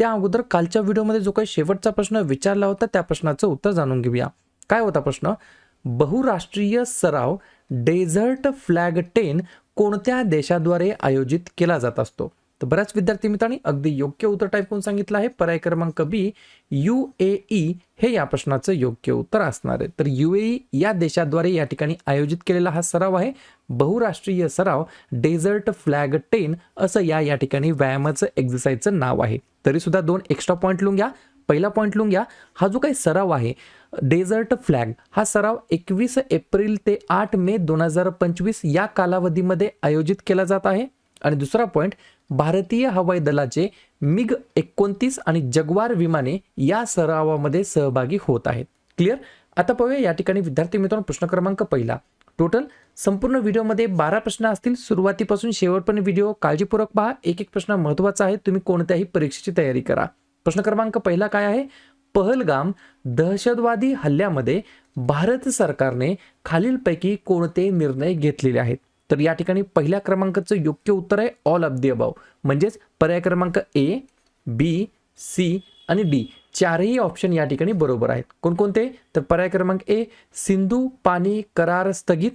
त्या अगोदर कालच्या व्हिडिओमध्ये जो काही शेवटचा प्रश्न विचारला होता त्या प्रश्नाचं उत्तर जाणून घेऊया. काय होता प्रश्न? बहुराष्ट्रीय सराव डेझर्ट फ्लॅग टेन कोणत्या देशाद्वारे आयोजित केला जात असतो? तर बऱ्याच विद्यार्थी मित्रांनी अगदी योग्य उत्तर टाईप करून सांगितलं आहे. पर्याय क्रमांक बी यू ए ई हे या प्रश्नाचं योग्य उत्तर असणार आहे. तर यू ए ई या देशाद्वारे या ठिकाणी आयोजित केलेला हा सराव आहे. बहुराष्ट्रीय सराव डेझर्ट फ्लॅग टेन असं या या ठिकाणी व्यायामाचं एक्झरसाईजचं नाव आहे. तरी सुद्धा दोन एक्स्ट्रा पॉईंट लिहून घ्या पहिला पॉईंट लिहून घ्या हा जो काही सराव आहे डेझर्ट फ्लॅग हा सराव एकवीस एप्रिल ते आठ मे दोन हजार पंचवीस या कालावधीमध्ये आयोजित केला जात आहे. आणि दुसरा पॉईंट भारतीय हवाई दलाचे मिग एकोणतीस आणि जगवार विमाने या सरावामध्ये सहभागी होत आहेत. क्लिअर आता पाहूया या ठिकाणी विद्यार्थी मित्रांनो प्रश्न क्रमांक पहिला. टोटल संपूर्ण व्हिडिओमध्ये बारा प्रश्न असतील. सुरुवातीपासून शेवटपर्यंत व्हिडिओ काळजीपूर्वक पहा. एक एक प्रश्न महत्त्वाचा आहे. तुम्ही कोणत्याही परीक्षेची तयारी करा. प्रश्न क्रमांक पहिला काय आहे? पहलगाम दहशतवादी हल्ल्यामध्ये भारत सरकारने खालीलपैकी कोणते निर्णय घेतलेले आहेत? तर या ठिकाणी पहिल्या क्रमांकाचं योग्य उत्तर आहे. ऑल ऑफ दी अबाव म्हणजेच पर्याय क्रमांक ए बी सी आणि डी चारही ऑप्शन या ठिकाणी बरोबर आहेत. कोणकोणते? तर पर्याय क्रमांक ए सिंधू पाणी करार स्थगित.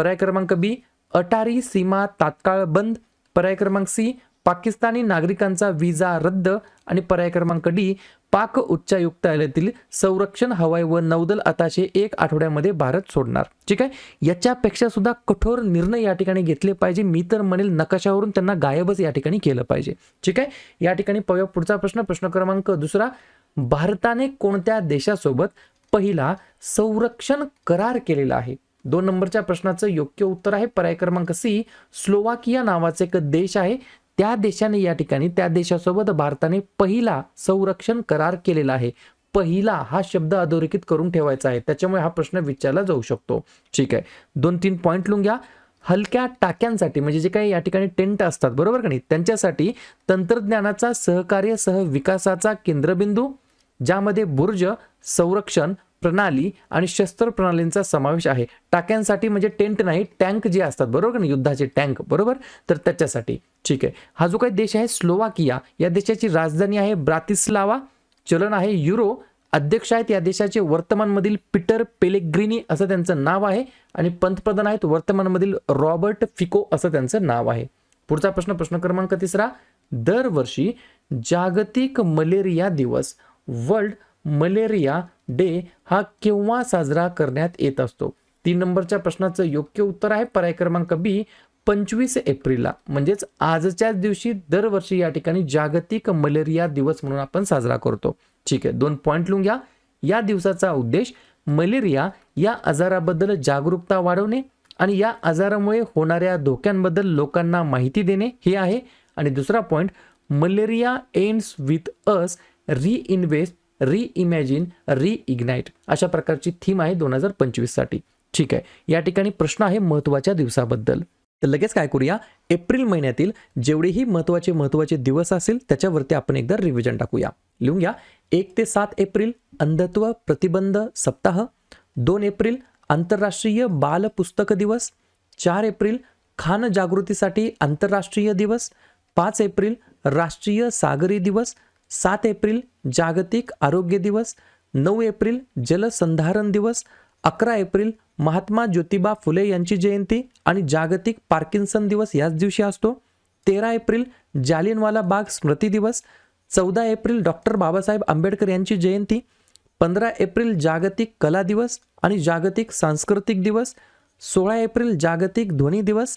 पर्याय क्रमांक बी अटारी सीमा तात्काळ बंद. पर्याय क्रमांक सी पाकिस्तानी नागरिकांचा विजा रद्द. आणि पर्याय क्रमांक डी पाक उच्चायुक्तालयातील संरक्षण हवाई व नौदल आताशे एक आठवड्यामध्ये भारत सोडणार. ठीक आहे? याच्यापेक्षा सुद्धा कठोर निर्णय या ठिकाणी घेतले पाहिजे. मी तर म्हणेल नकाशावरून त्यांना गायबच या ठिकाणी केलं पाहिजे. ठीक आहे? या ठिकाणी पाहूया पुढचा प्रश्न. प्रश्न क्रमांक दुसरा भारताने कोणत्या देशासोबत पहिला संरक्षण करार केलेला आहे? दोन नंबरच्या प्रश्नाचं योग्य उत्तर आहे. पर्याय क्रमांक सी स्लोवाकिया नावाचा एक देश आहे. त्या देशाने या ठिकाणी त्या देशासोबत भारताने पहिला संरक्षण करार केलेला आहे. पहिला हा शब्द अधोरेखित करून ठेवायचा आहे. त्याच्यामुळे हा प्रश्न विचारला जाऊ शकतो. ठीक आहे. दोन तीन पॉईंट लिहून घ्या. हलक्या टाक्यांसाठी म्हणजे जे काही या ठिकाणी टेंट असतात बरोबर का नाही? त्यांच्यासाठी तंत्रज्ञानाचा सहकार्य सह विकासाचा केंद्रबिंदू ज्यामध्ये बुर्ज संरक्षण प्रणाली आणि शस्त्र प्रणालींचा समावेश आहे. टाक्यांसाठी म्हणजे टेंट नाही टँक जे असतात बरोबर ना युद्धाचे टँक बरोबर? तर त्याच्यासाठी. ठीक आहे. हा जो काही देश आहे स्लोवाकिया या देशाची राजधानी आहे ब्रातिस्लावा. चलन आहे युरो. अध्यक्ष आहेत या देशाचे वर्तमानमधील पीटर पेलेग्रिनी असं त्यांचं नाव आहे. आणि पंतप्रधान आहेत वर्तमानमधील रॉबर्ट फिको असं त्यांचं नाव आहे. पुढचा प्रश्न प्रश्न क्रमांक तिसरा. दरवर्षी जागतिक मलेरिया दिवस वर्ल्ड मलेरिया डे हा केव्हा साजरा करण्यात येत असतो? तीन नंबरच्या प्रश्नाचं योग्य उत्तर आहे पर्याय क्रमांक बी पंचवीस एप्रिलला. म्हणजेच आजच्याच दिवशी दरवर्षी या ठिकाणी जागतिक मलेरिया दिवस म्हणून आपण साजरा करतो. ठीक आहे दोन पॉईंट लिहून घ्या. या दिवसाचा उद्देश मलेरिया या आजाराबद्दल जागरूकता वाढवणे आणि या आजारामुळे होणाऱ्या धोक्यांबद्दल लोकांना माहिती देणे हे आहे. आणि दुसरा point malaria ends with us reinvest re imagine री इग्नाईट अशा प्रकारची थीम आहे दोन हजार पंचवीससाठी ठीक आहे. या ठिकाणी प्रश्न आहे महत्त्वाच्या दिवसाबद्दल. तर लगेच काय करूया? एप्रिल महिन्यातील जेवढेही महत्त्वाचे महत्त्वाचे दिवस असेल त्याच्यावरती आपण एकदा रिव्हिजन टाकूया. लिहून घ्या. एक ते सात एप्रिल अंधत्व प्रतिबंध सप्ताह. दोन एप्रिल आंतरराष्ट्रीय बाल पुस्तक दिवस. चार एप्रिल खान जागृतीसाठी आंतरराष्ट्रीय दिवस. पाच एप्रिल राष्ट्रीय सागरी दिवस. सात एप्रिल जागतिक आरोग्य दिवस नऊ एप्रिल जलसंधारण दिवस अकरा एप्रिल महात्मा ज्योतिबा फुले यांची जयंती आणि जागतिक पार्किन्सन दिवस याच दिवशी असतो. तेरा एप्रिल जालियनवाला बाग स्मृती दिवस चौदा एप्रिल डॉक्टर बाबासाहेब आंबेडकर यांची जयंती पंधरा एप्रिल जागतिक कला दिवस आणि जागतिक सांस्कृतिक दिवस सोळा एप्रिल जागतिक ध्वनी दिवस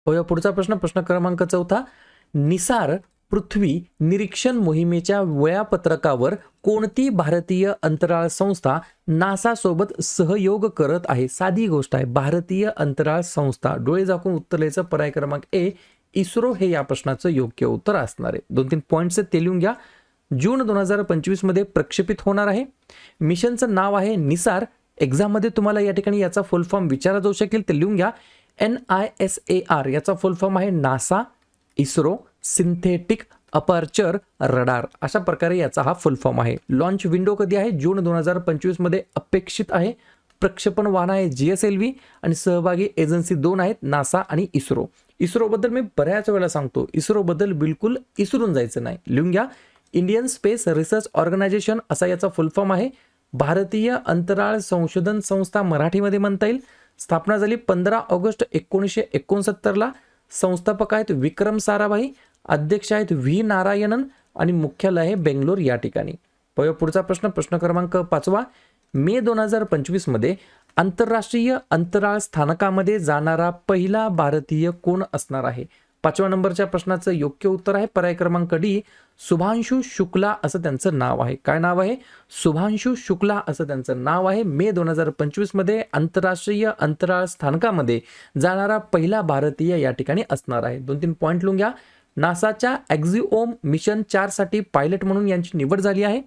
हो, पाहूया पुढचा प्रश्न प्रश्न क्रमांक चौथा. निसार पृथ्वी निरीक्षण मोहिमेच्या वेळापत्रकावर कोणती भारतीय अंतराळ संस्था नासासोबत सहयोग करत आहे? साधी गोष्ट आहे भारतीय अंतराळ संस्था. डोळे झाकून उत्तरेचं पर्याय क्रमांक ए इस्रो हे या प्रश्नाचं योग्य उत्तर असणार आहे. दोन तीन पॉईंट्स ते लिहून घ्या. जून दोन हजार पंचवीसमध्ये प्रक्षेपित होणार आहे. मिशनचं नाव आहे निसार. एक्झाममध्ये तुम्हाला या ठिकाणी याचा फुल फॉर्म विचारला जाऊ शकेल ते लिहून घ्या. N I S A R याचा फुल फॉर्म आहे NASA ISRO synthetic aperture radar अशा प्रकारे याचा हा फुल फॉर्म आहे. लॉन्च विंडो कधी आहे? जून दोन हजार पंचवीसमध्ये अपेक्षित आहे. प्रक्षेपण वाहन आहे जी एस एल व्ही आणि सहभागी एजन्सी दोन आहेत नासा आणि इस्रो इस्रोबद्दल मी बऱ्याच वेळा सांगतो. इस्रोबद्दल बिलकुल इसरून जायचं नाही. लिहून घ्या. इंडियन स्पेस रिसर्च ऑर्गनायझेशन असा याचा फुल फॉर्म आहे. भारतीय अंतराळ संशोधन संस्था मराठीमध्ये म्हणता येईल. स्थापना झाली पंधरा ऑगस्ट एकोणीसशे एकोणसत्तरला. संस्थापक आहेत विक्रम साराभाई अध्यक्ष आहेत व्ही नारायणन आणि मुख्यालय आहे बेंगलोर या ठिकाणी. पुढचा प्रश्न प्रश्न क्रमांक पाचवा. मे दोन हजार पंचवीसमध्ये आंतरराष्ट्रीय अंतराळ स्थानकामध्ये जाणारा पहिला भारतीय कोण असणार आहे? पाचव्या नंबरच्या प्रश्नाचं योग्य उत्तर आहे. पर्याय क्रमांक डी शुभांशु शुक्ला असं त्यांचं नाव आहे. काय नाव आहे? शुभांशु शुक्ला असं त्यांचं नाव आहे. मे दोन हजार पंचवीसमध्ये आंतरराष्ट्रीय अंतराळ स्थानकामध्ये जाणारा पहिला भारतीय या ठिकाणी असणार आहे. दोन तीन पॉईंट लिहून घ्या. नासाच्या ॲक्झिओम मिशन चारसाठी पायलट म्हणून यांची निवड झाली आहे.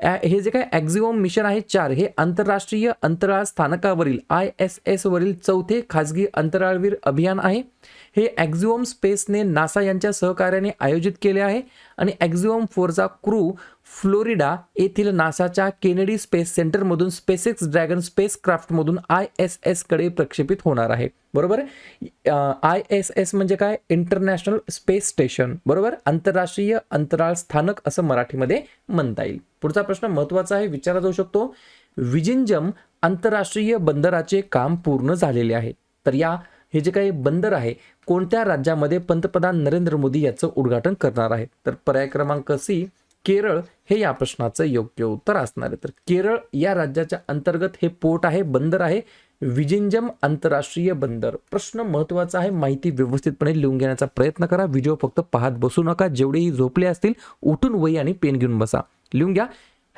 हे जे काय ॲक्झिओम मिशन आहे चार हे आंतरराष्ट्रीय अंतराळ स्थानकावरील आय एस एसवरील चौथे खाजगी अंतराळवीर अभियान आहे. हे ॲक्झिओम स्पेसने नासा यांच्या सहकार्याने आयोजित केले आहे आणि ॲक्झिओम फोरचा क्रू फ्लोरिडा येथील नासाच्या केनेडी स्पेस सेंटरमधून स्पेसिक्स ड्रॅगन स्पेस क्राफ्टमधून आय एस एसकडे प्रक्षेपित होणार आहे. बरोबर? आय एस एस म्हणजे काय? International space station. बरोबर? आंतरराष्ट्रीय अंतराळ स्थानक असं मराठीमध्ये म्हणता येईल. पुढचा प्रश्न महत्त्वाचा आहे विचारला जाऊ शकतो. विजिंजम आंतरराष्ट्रीय बंदराचे काम पूर्ण झालेले आहे. तर या हे जे काही बंदर आहे कोणत्या राज्यामध्ये पंतप्रधान नरेंद्र मोदी याचं उद्घाटन करणार आहे? तर पर्याय क्रमांक सी केरळ हे या प्रश्नाचं योग्य उत्तर असणार आहे. तर केरळ या राज्याच्या अंतर्गत हे पोर्ट आहे बंदर आहे. विजिंजम आंतरराष्ट्रीय बंदर. प्रश्न महत्त्वाचा आहे माहिती व्यवस्थितपणे लिहून घेण्याचा प्रयत्न करा. व्हिडिओ फक्त पाहत बसू नका. जेवढेही झोपले असतील उठून वही आणि पेन घेऊन बसा. लिहून घ्या.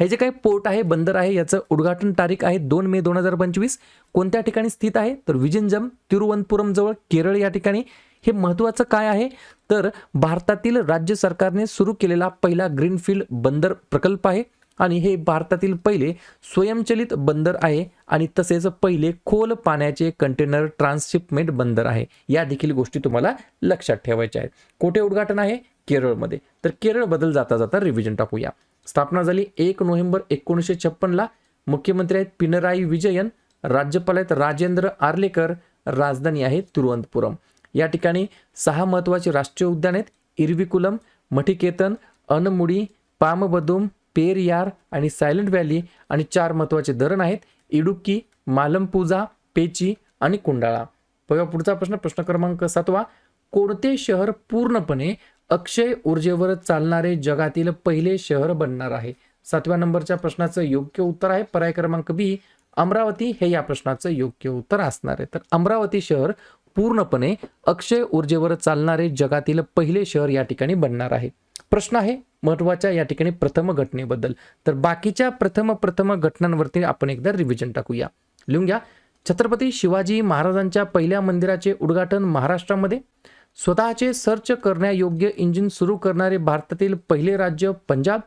हे जे काही पोर्ट आहे बंदर आहे याचं उद्घाटन तारीख आहे दोन मे दोन हजार पंचवीस. कोणत्या ठिकाणी स्थित आहे? तर विजिंजम तिरुवनंतपुरम जवळ केरळ या ठिकाणी. हे महत्त्वाचं काय आहे? तर भारतातील राज्य सरकारने सुरू केलेला पहिला ग्रीनफील्ड बंदर प्रकल्प आहे आणि हे भारतातील पहिले स्वयंचलित बंदर आहे आणि तसेच पहिले खोल पाण्याचे कंटेनर ट्रान्सशिपमेंट बंदर आहे. या देखील गोष्टी तुम्हाला लक्षात ठेवायच्या आहेत. कुठे उद्घाटन आहे? केरळमध्ये. तर केरळबद्दल जाता जाता रिव्हिजन टाकूया. स्थापना झाली एक नोव्हेंबर एकोणीसशे छप्पनला. मुख्यमंत्री आहेत पिनराई विजयन राज्यपाल आहेत राजेंद्र आर्लेकर राजधानी आहे तिरुवनंतपुरम. या ठिकाणी सहा महत्त्वाचे राष्ट्रीय उद्यान आहेत. इरविकुलम मठिकेतन अनमुडी पामबदुम पेरियार आणि सायलेंट व्हॅली आणि चार महत्त्वाचे धरण आहेत. इडुक्की मालमपूजा पेची आणि कुंडाळा. बघा पुढचा प्रश्न प्रश्न क्रमांक सातवा. कोणते शहर पूर्णपणे अक्षय ऊर्जेवर चालणारे जगातील पहिले शहर बनणार आहे? सातव्या नंबरच्या प्रश्नाचं योग्य उत्तर आहे. पर्याय क्रमांक बी अमरावती. हे या प्रश्नाचं योग्य उत्तर असणार आहे. तर अमरावती शहर पूर्णपणे अक्षय ऊर्जेवर चालणारे जगातील पहिले शहर या ठिकाणी बनणार आहे. प्रश्न आहे महत्त्वाच्या या ठिकाणी प्रथम घटनेबद्दल. तर बाकीच्या प्रथम प्रथम घटनांवरती आपण एकदा रिव्हिजन टाकूया. लिहून घ्या. छत्रपती शिवाजी महाराजांच्या पहिल्या मंदिराचे उद्घाटन महाराष्ट्रामध्ये. स्वतःचे सर्च करण्यायोग्य इंजिन सुरू करणारे भारतातील पहिले राज्य पंजाब.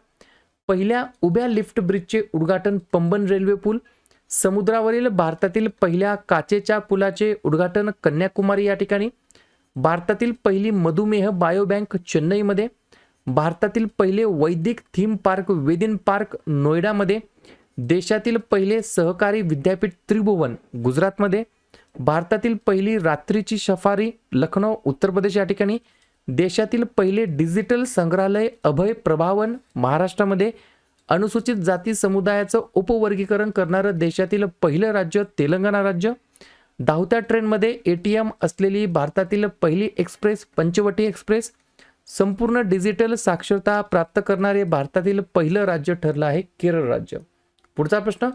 पहिल्या उभ्या लिफ्ट ब्रिजचे उद्घाटन पंबन रेल्वे पूल. समुद्रावरील भारतातील पहिल्या काचेच्या पुलाचे उद्घाटन कन्याकुमारी या ठिकाणी. भारतातील पहिली मधुमेह बायोबँक चेन्नईमध्ये. भारतातील पहिले वैदिक थीम पार्क वेदिन पार्क नोएडामध्ये. देशातील पहिले सहकारी विद्यापीठ त्रिभुवन गुजरातमध्ये. भारतातील पहिली रात्रीची सफारी लखनौ उत्तर प्रदेश या ठिकाणी. देशातील पहिले डिजिटल संग्रहालय अभय प्रभावन महाराष्ट्रामध्ये. अनुसूचित जाती समुदायाचं उपवर्गीकरण करणारं देशातील पहिलं राज्य तेलंगणा राज्य. धावत्या ट्रेनमध्ये ए टी एम असलेली भारतातील पहिली एक्सप्रेस पंचवटी एक्सप्रेस. संपूर्ण डिजिटल साक्षरता प्राप्त करणारे भारतातील पहिलं राज्य ठरलं आहे केरळ राज्य. पुढचा प्रश्न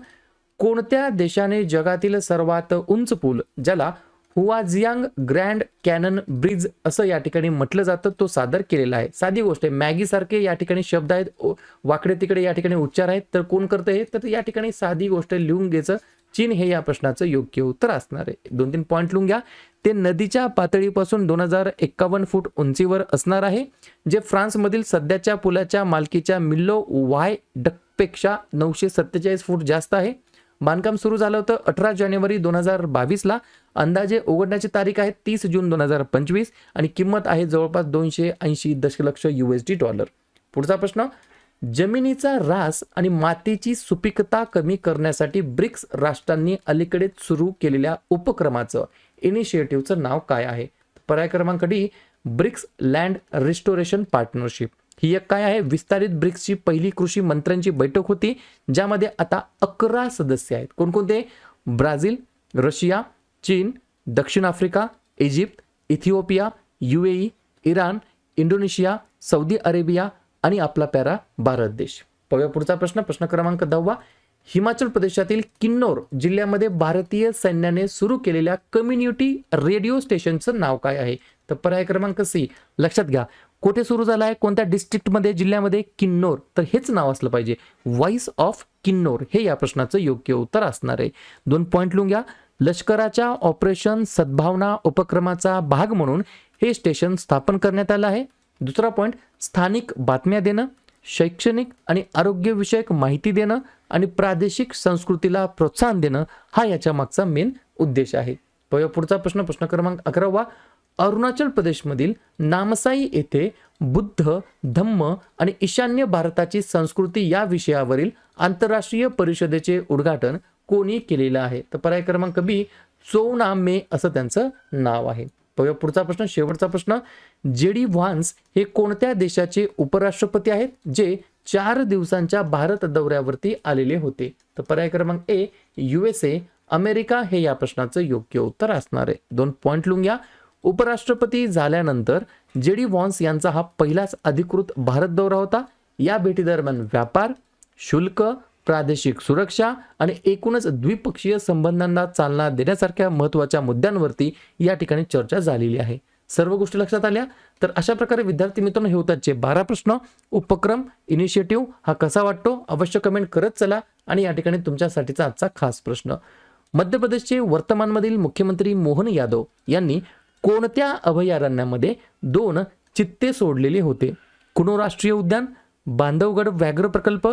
कोणत्या देशाने जगातील सर्वात उंच पूल ज्याला हुआझियांग ग्रँड कॅनन ब्रिज असं या ठिकाणी म्हटलं जातं तो सादर केलेला आहे. साधी गोष्ट आहे मॅगी सारखे या ठिकाणी शब्द आहेत ओ- वाकडे तिकडे या ठिकाणी उच्चार आहेत तर कोण करतं हे? तर या ठिकाणी साधी गोष्ट लिहून घ्यायचं चीन हे या प्रश्नाचं योग्य उत्तर असणार आहे. दोन तीन पॉईंट लिहून घ्या. ते नदीच्या पातळीपासून दोन हजार एक्कावन्न फूट उंचीवर असणार आहे जे फ्रान्समधील सध्याच्या पुलाच्या मालकीच्या मिल्लो वाय डकपेक्षा नऊशे सत्तेचाळीस फूट जास्त आहे. बांधकाम सुरू झालं होतं अठरा जानेवारी दोन हजार बावीसला. अंदाजे उघडण्याची तारीख आहे तीस जून दोन हजार पंचवीस आणि किंमत आहे जवळपास दोनशे ऐंशी दशलक्ष यू एस डी डॉलर पुढचा प्रश्न जमिनीचा ऱ्हास आणि मातीची सुपीकता कमी करण्यासाठी ब्रिक्स राष्ट्रांनी अलीकडेच सुरू केलेल्या उपक्रमाचं इनिशिएटिव्हचं नाव काय आहे? पर्याय क्रमांक D BRICS land restoration partnership. ही एक काय आहे? विस्तारित ब्रिक्सची पहिली कृषी मंत्र्यांची बैठक होती ज्यामध्ये आता अकरा सदस्य आहेत. कोणकोणते? ब्राझील रशिया चीन दक्षिण Africa Egypt Ethiopia UAE Iran Indonesia Saudi Arabia आणि आपला पॅरा भारत देश. पाहूया पुढचा प्रश्न. प्रश्न क्रमांक दहावा. हिमाचल प्रदेशातील किन्नौर जिल्ह्यामध्ये भारतीय सैन्याने सुरू केलेल्या कम्युनिटी रेडिओ स्टेशनचं नाव काय आहे? तर पर्याय क्रमांक सी. लक्षात घ्या. कुठे सुरू झाला आहे कोणत्या डिस्ट्रिक्टमध्ये जिल्ह्यामध्ये? किन्नौर. तर हेच नाव असलं पाहिजे. व्हॉइस ऑफ किन्नोर हे या प्रश्नाचं योग्य उत्तर असणार आहे. दोन पॉईंट लिहून घ्या. लष्कराच्या ऑपरेशन सद्भावना उपक्रमाचा भाग म्हणून हे स्टेशन स्थापन करण्यात आलं आहे. दुसरा पॉईंट स्थानिक बातम्या देणं शैक्षणिक आणि आरोग्यविषयक माहिती देणं आणि प्रादेशिक संस्कृतीला प्रोत्साहन देणं हा याच्या मागचा मेन उद्देश आहे. पुढचा प्रश्न प्रश्न क्रमांक अकरावा. अरुणाचल प्रदेशमधील नामसाई येथे बुद्ध धम्म आणि ईशान्य भारताची संस्कृती या विषयावरील आंतरराष्ट्रीय परिषदेचे उद्घाटन कोणी केलेलं आहे? तर पर्याय क्रमांक बी चोना मे असं त्यांचं नाव आहे. पुढचा प्रश्न शेवटचा प्रश्न. जे डी व्हान्स हे कोणत्या देशाचे उपराष्ट्रपती आहेत? जे चार दिवसांच्या भारत दौऱ्यावरती आलेले होते? तर पर्याय क्रमांक A U S A. America हे या प्रश्नाचं योग्य उत्तर असणार आहे. दोन पॉईंट लिहून घ्या उपराष्ट्रपती झाल्यानंतर जे डी वॉन्स यांचा हा पहिलाच अधिकृत भारत दौरा होता. या भेटीदरम्यान व्यापार शुल्क प्रादेशिक सुरक्षा आणि एकूणच द्विपक्षीय संबंधांना चालना देण्यासारख्या महत्त्वाच्या मुद्द्यांवरती या ठिकाणी चर्चा झालेली आहे. सर्व गोष्टी लक्षात आल्या? तर अशा प्रकारे विद्यार्थी मित्रांनो हे होतात जे बारा प्रश्न. उपक्रम इनिशिएटिव्ह हा कसा वाटतो? अवश्य कमेंट करत चला आणि या ठिकाणी तुमच्यासाठीचा आजचा खास प्रश्न. मध्य प्रदेशचे वर्तमानमधील मुख्यमंत्री मोहन यादव यांनी कोणत्या अभयारण्यामध्ये दोन चित्ते सोडलेले होते? कुणो राष्ट्रीय उद्यान बांधवगड व्याघ्र प्रकल्प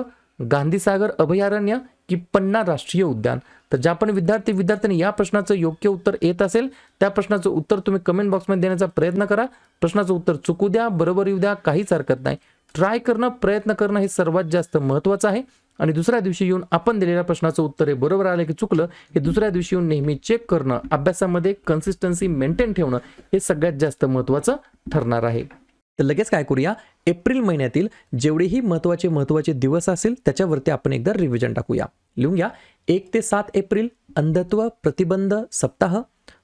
गांधीसागर अभयारण्य की पन्ना राष्ट्रीय उद्यान? तर ज्या पण विद्यार्थी विद्यार्थ्यांनी या प्रश्नाचं योग्य उत्तर येत असेल त्या प्रश्नाचं उत्तर तुम्ही कमेंट बॉक्समध्ये देण्याचा प्रयत्न करा. प्रश्नाचं उत्तर चुकू द्या बरोबर येऊ द्या काहीच हरकत नाही. ट्राय करणं प्रयत्न करणं हे सर्वात जास्त महत्त्वाचं आहे. आणि दुसऱ्या दिवशी येऊन आपण दिलेल्या प्रश्नाचं उत्तर हे बरोबर आलं की चुकलं हे दुसऱ्या दिवशी येऊन नेहमी चेक करणं अभ्यासामध्ये कन्सिस्टन्सी मेंटेन ठेवणं हे सगळ्यात जास्त महत्त्वाचं ठरणार आहे. तर लगेच काय करूया? एप्रिल महिन्यातील जेवढेही महत्त्वाचे महत्त्वाचे दिवस असेल त्याच्यावरती आपण एकदा रिव्हिजन टाकूया. लिहून घ्या. एक ते सात एप्रिल अंधत्व प्रतिबंध सप्ताह.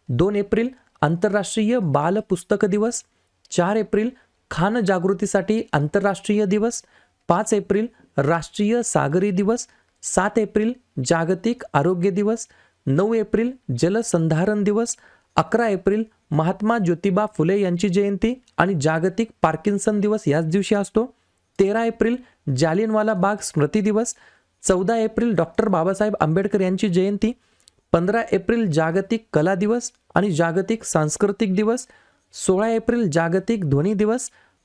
दोन एप्रिल आंतरराष्ट्रीय बाल पुस्तक दिवस. चार एप्रिल खान जागृतीसाठी आंतरराष्ट्रीय दिवस. पाच एप्रिल राष्ट्रीय सागरी दिवस सात एप्रिल जागतिक आरोग्य दिवस नऊ एप्रिल जलसंधारण दिवस अकरा एप्रिल महात्मा ज्योतिबा फुले यांची जयंती आणि जागतिक पार्किन्सन दिवस याच दिवशी असतो. तेरा एप्रिल जालियनवाला बाग स्मृती दिवस चौदा एप्रिल डॉक्टर बाबासाहेब आंबेडकर यांची जयंती पंधरा एप्रिल जागतिक कला दिवस आणि जागतिक सांस्कृतिक दिवस सोळा एप्रिल जागतिक ध्वनी दिवस